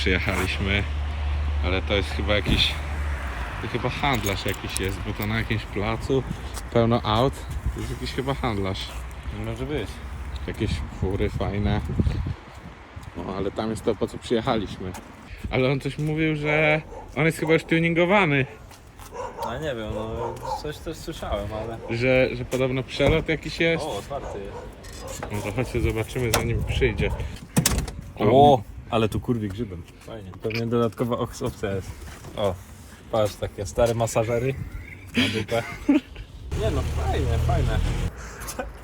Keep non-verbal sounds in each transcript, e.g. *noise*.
przyjechaliśmy, ale to jest chyba jakiś, to chyba handlarz jakiś jest, bo to na jakimś placu pełno aut, to jest jakiś chyba handlarz. Może być. Jakieś fury fajne. No, ale tam jest to, po co przyjechaliśmy. Ale on coś mówił, że on jest chyba już tuningowany, A nie wiem, no coś też słyszałem, ale... że, że podobno przelot jakiś jest. O, otwarty jest. No to chodźcie zobaczymy zanim przyjdzie. O, ale tu kurwi grzybem. Fajnie. Pewnie dodatkowa op- opcja jest. O, patrz, takie stare masażery na dupę. Nie no, fajne, fajne.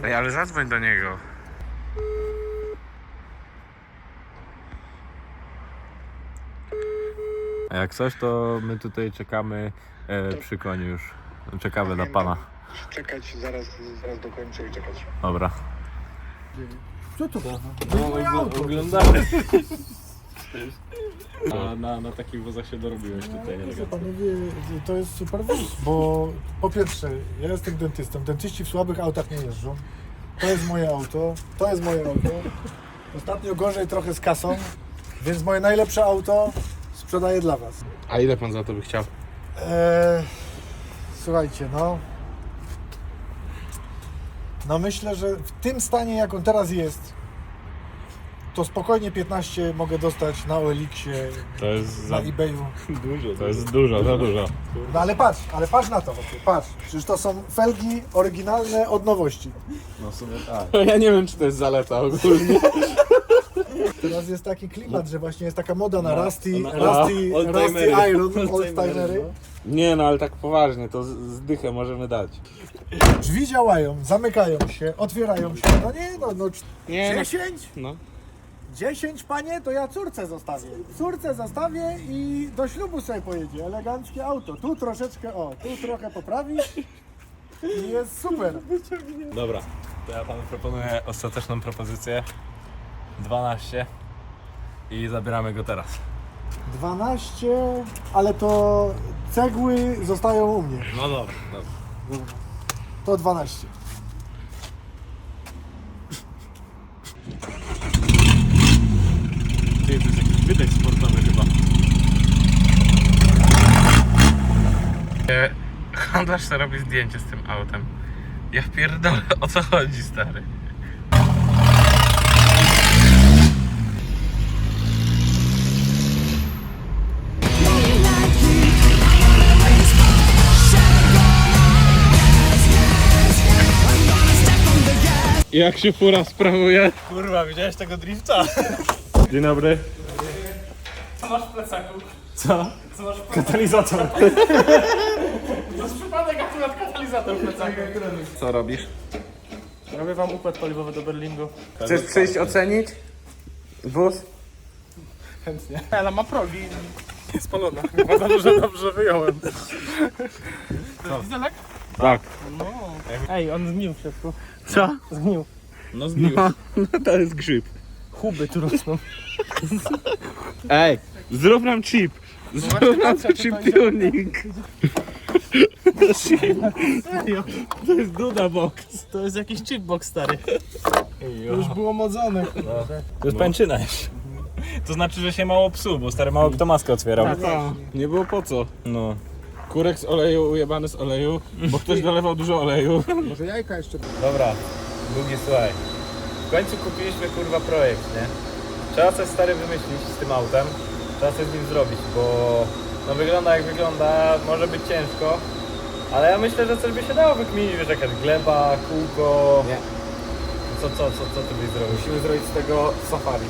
Ej, ale zadzwoń do niego. A jak coś, to my tutaj czekamy e, przy koniu już. Czekamy na pana. Czekać, zaraz, zaraz dokończę i czekać. Dobra. Co to? No, oglądamy. *laughs* Na, na, na takich wozach się dorobiłeś tutaj. Proszę panowie, to jest super wóz, bo po pierwsze, ja jestem dentystą. Dentyści w słabych autach nie jeżdżą. To jest moje auto, to jest moje auto. Ostatnio gorzej trochę z kasą, więc moje najlepsze auto sprzedaję dla was. A ile pan za to by chciał? Eee, słuchajcie, no. No myślę, że w tym stanie, jak on teraz jest, to spokojnie 15 mogę dostać na OLX-ie, To jest na eBayu. Dużo. To jest dużo, za dużo. No ale patrz, ale patrz na to, chłopie, patrz. Przecież to są felgi oryginalne od nowości. No w sumie tak. *laughs* Ja nie wiem, czy to jest zaleta ogólnie. *laughs* Teraz jest taki klimat, że właśnie jest taka moda na No, Rusty, na- Rusty, oldtimery. Rusty Iron, *laughs* Oldtimery, no. Nie no, ale tak poważnie, to z- zdychę możemy dać. Drzwi działają, zamykają się, otwierają się. No nie, no, no Nie no. 10? no. 10 panie, to ja córce zostawię. Córce zostawię i do ślubu sobie pojedzie. Eleganckie auto. Tu troszeczkę, o, tu trochę poprawisz i jest super. Dobra, to ja panu proponuję ostateczną propozycję. 12 i zabieramy go teraz. 12, ale to cegły zostają u mnie. No dobra, dobra. To 12. Ty, to jest jakiś wydech sportowy chyba. E, Handlarz sobie robi zdjęcie z tym autem. Ja pierdolę, o co chodzi, stary? Jak się fura sprawuje? Kurwa, widziałeś tego drifta? Dzień dobry. Co masz w plecaku? Co? Co masz w Katalizator. Przypadek akurat katalizator w plecaku. Co robisz? Robię wam układ paliwowy do Berlingu. Chcesz przyjść ocenić? Wóz? Chętnie. Ale ma progi. Spalona. Chyba za dużo dobrze wyjąłem. Jest dieselek? Tak. No. Ej, on zgnił w środku. Co? Zgnił. No zbił. No, no to jest grzyb. Huby tu rosną. *laughs* Ej, zrób nam chip. Zrób nam chip tuning. *laughs* Serio? To jest Duda Box. To jest jakiś chipbox stary. Już było modzone. To jest pęczyna jeszcze. To znaczy, że się mało psuł, bo stary mało kto maskę otwierał. Nie było po co. No. Kurek z oleju, ujebany z oleju, bo ktoś dolewał dużo oleju. Może jajka jeszcze. Dobra, długi słuchaj. W końcu kupiliśmy kurwa projekt, nie? Trzeba coś stary wymyślić z tym autem. Trzeba coś z nim zrobić, bo no wygląda jak wygląda, może być ciężko. Ale ja myślę, że coś by się dało wykminić, wiesz, jakaś gleba, kółko. Nie. Co, co, co, co ty byś zrobił? Musimy zrobić z tego safari.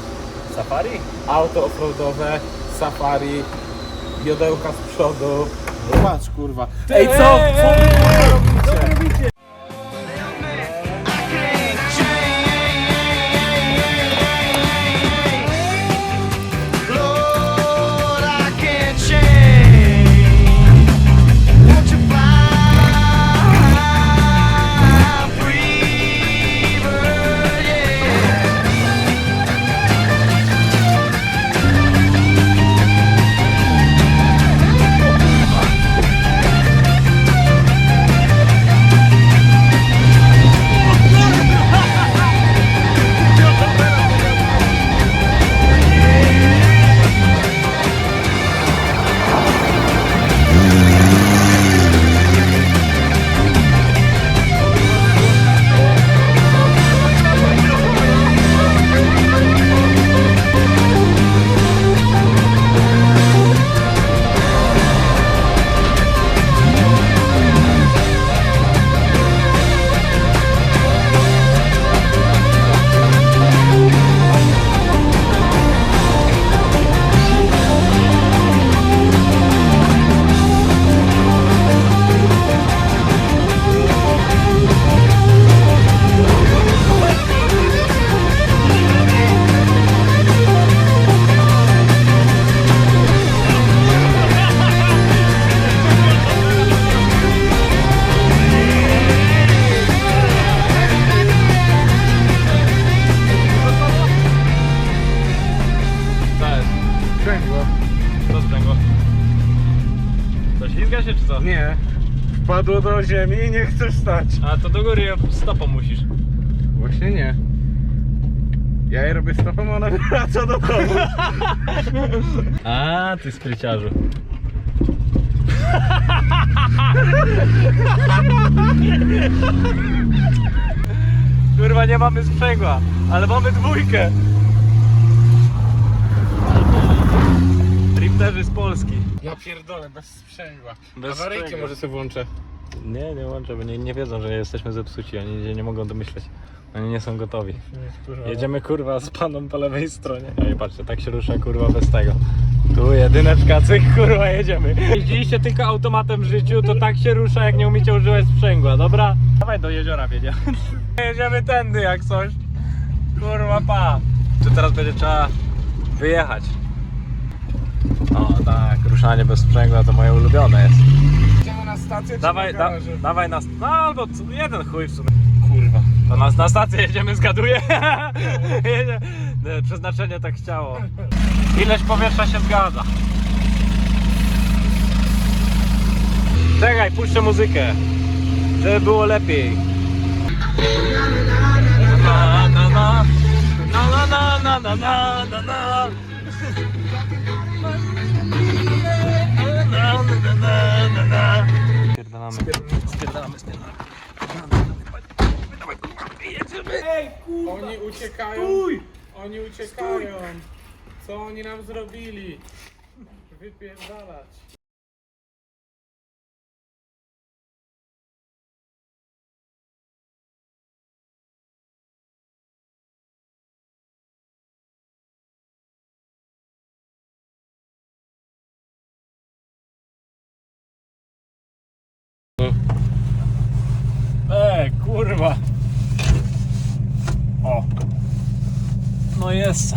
Safari? Auto offroadowe, safari, biodełka z przodu. Patrz kurwa. Ej co? Co co? Nie. Wpadło do ziemi i nie chcesz stać. A to do góry stopą musisz. Właśnie nie. Ja je robię stopą, a ona wraca do domu. *laughs* A, ty skryciarzu. *laughs* Kurwa, nie mamy sprzęgła, ale mamy dwójkę. Drifterzy z Polski. Ja pierdolę, bez sprzęgła. Bez Awaryjkę sprzęgła. może sobie włączę. Nie, nie łączę, bo nie, nie wiedzą, że jesteśmy zepsuci. Oni nie, nie mogą domyśleć. Oni nie są gotowi. Jedziemy kurwa z paną po lewej stronie. Ej, patrzcie, tak się rusza kurwa bez tego. Tu jedyneczka, cyk kurwa jedziemy. Jeździliście tylko automatem w życiu, to tak się rusza jak nie umiecie używać sprzęgła, dobra? Dawaj do jeziora wiedziałem. *laughs* Jedziemy tędy jak coś. Kurwa pa. Tu teraz będzie trzeba wyjechać. O tak, ruszanie bez sprzęgła to moje ulubione jest. Idziemy na stację czy Dawaj, na da, dawaj nas. No albo jeden chuj w sumie. Kurwa. To nas na stację jedziemy, zgaduję. *laughs* Jedzie- nie, Przeznaczenie tak chciało. Ileś powietrza się zgadza. Czekaj, puszczę muzykę. Żeby było lepiej. Na, na, na. Na, na, na, na, na, na, na. Na, na, na, na. Spierdalamy. Spierdalamy, spierdalamy. Oni uciekają. Oni uciekają. Co oni nam zrobili? Wypierdalać. Ej, kurwa. O. No jest.